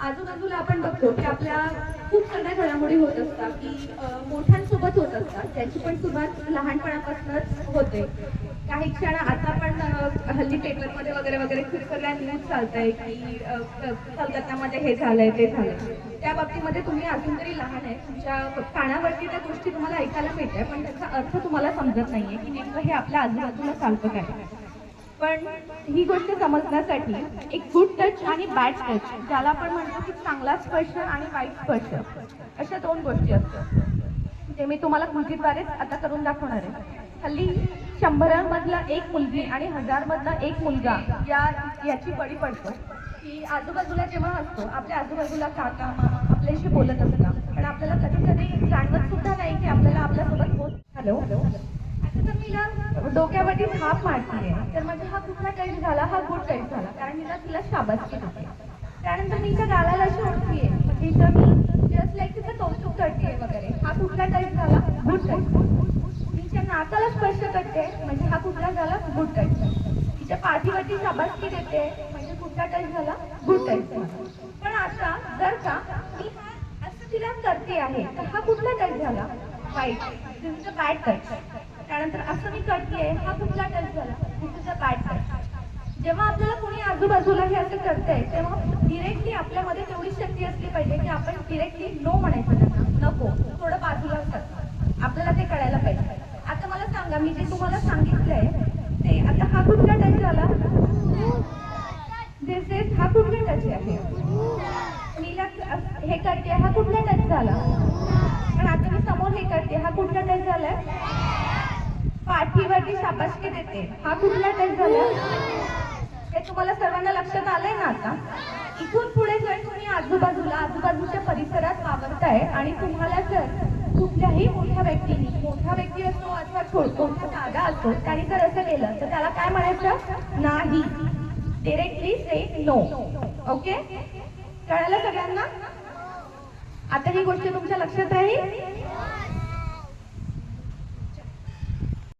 आजूबाजूला आपण बघतो की आपल्या खूप साऱ्या घडामोडी होत असतात की मोठ्यांसोबत होत असतात. त्याची पण सुरुवात लहानपणापासूनच होते. काही क्षण आता पण अं, हल्ली पेपरमध्ये वगैरे वगैरे खूप सगळ्या न्यूज चालत आहे की कलकत्त्यामध्ये हे झालंय ते झालंय. त्या बाबतीमध्ये तुम्ही अजून तरी लहान आहे. तुमच्या कानावरती त्या गोष्टी तुम्हाला ऐकायला मिळत पण त्याचा अर्थ तुम्हाला समजत नाहीये की नेमकं हे आपल्या आजूबाजूला चालतं काय. पण ही गोष्ट समजण्यासाठी एक गुड टच आणि बॅड टच ज्याला आपण म्हणतो की चांगला स्पर्श आणि वाईट स्पर्श अशा दोन गोष्टी असतात. जे मी तुम्हाला कृतीद्वारेच आता करून दाखवणार आहे. हल्ली शंभरामधला एक मुलगी आणि हजारमधला एक मुलगा या याची पडी पडतो. की आजूबाजूला जेव्हा असतो आपल्या आजूबाजूला काका मामा आपल्याशी बोलत असतात. पण आपल्याला कधी कधी जाणवत सुद्धा नाही की आपल्याला आपल्यासोबत बोल हॅलो? आता तर मी डोक्यावरती थाप मारतीये. तर म्हणजे हा कुठला कैद झाला हा गुड कैद झाला. कारण हिला तिला शाबासकी देते. त्यानंतर मी हिच्या गालाला अशी ओळखीये म्हणजे हिचं मी जस्ट लाईक तिचं कौतुक करते वगैरे. हा कुठला कैद झाला? गुड कैद तिच्या नाकाला स्पर्श करते. म्हणजे हा कुठला झाला? गुड कैद तिच्या पाठीवरती शाबासकी देते. म्हणजे कुठला कैद झाला? गुड टच पण आता जर का मी असं तिला करते आहे तर हा कुठला कैद झाला? वाईट दिस बॅड कैद त्यानंतर असं मी करते हा कुठला टच झाला. दिस बॅड टच जेव्हा आपल्याला कोणी आजूबाजूला हे असं करतंय तेव्हा डिरेक्टली आपल्यामध्ये तेवढी शक्ती असली पाहिजे की आपण डिरेक्टली नो म्हणायचं त्यांना. नको. थोडं बाजूला कर आपल्याला ते कळायला पाहिजे. आता मला सांगा मी जे तुम्हाला सांगितलंय ते आता हा कुठला टच झाला? दिस इज हा कुठला टच आहे? मीला हे करते हा कुठला टच झाला? पण आता मी समोर हे करते हा कुठला टच झालाय? पाठीवरती शाबासकी देते. हा कुठला टेस्ट झाला? हे तुम्हाला सर्वांना लक्षात आलंय ना आता? इथून पुढे जर तुम्ही आजूबाजूला आजूबाजूच्या परिसरात वावरताय आणि तुम्हाला जर कुठल्याही मोठ्या व्यक्तीने मोठा व्यक्ती असतो अथवा छोट दादा असतो त्याने जर असं केलं तर त्याला काय म्हणायचं? नाही. डिरेक्टली से नो ओके कळालं सगळ्यांना? आता ही गोष्ट तुमच्या लक्षात राहील?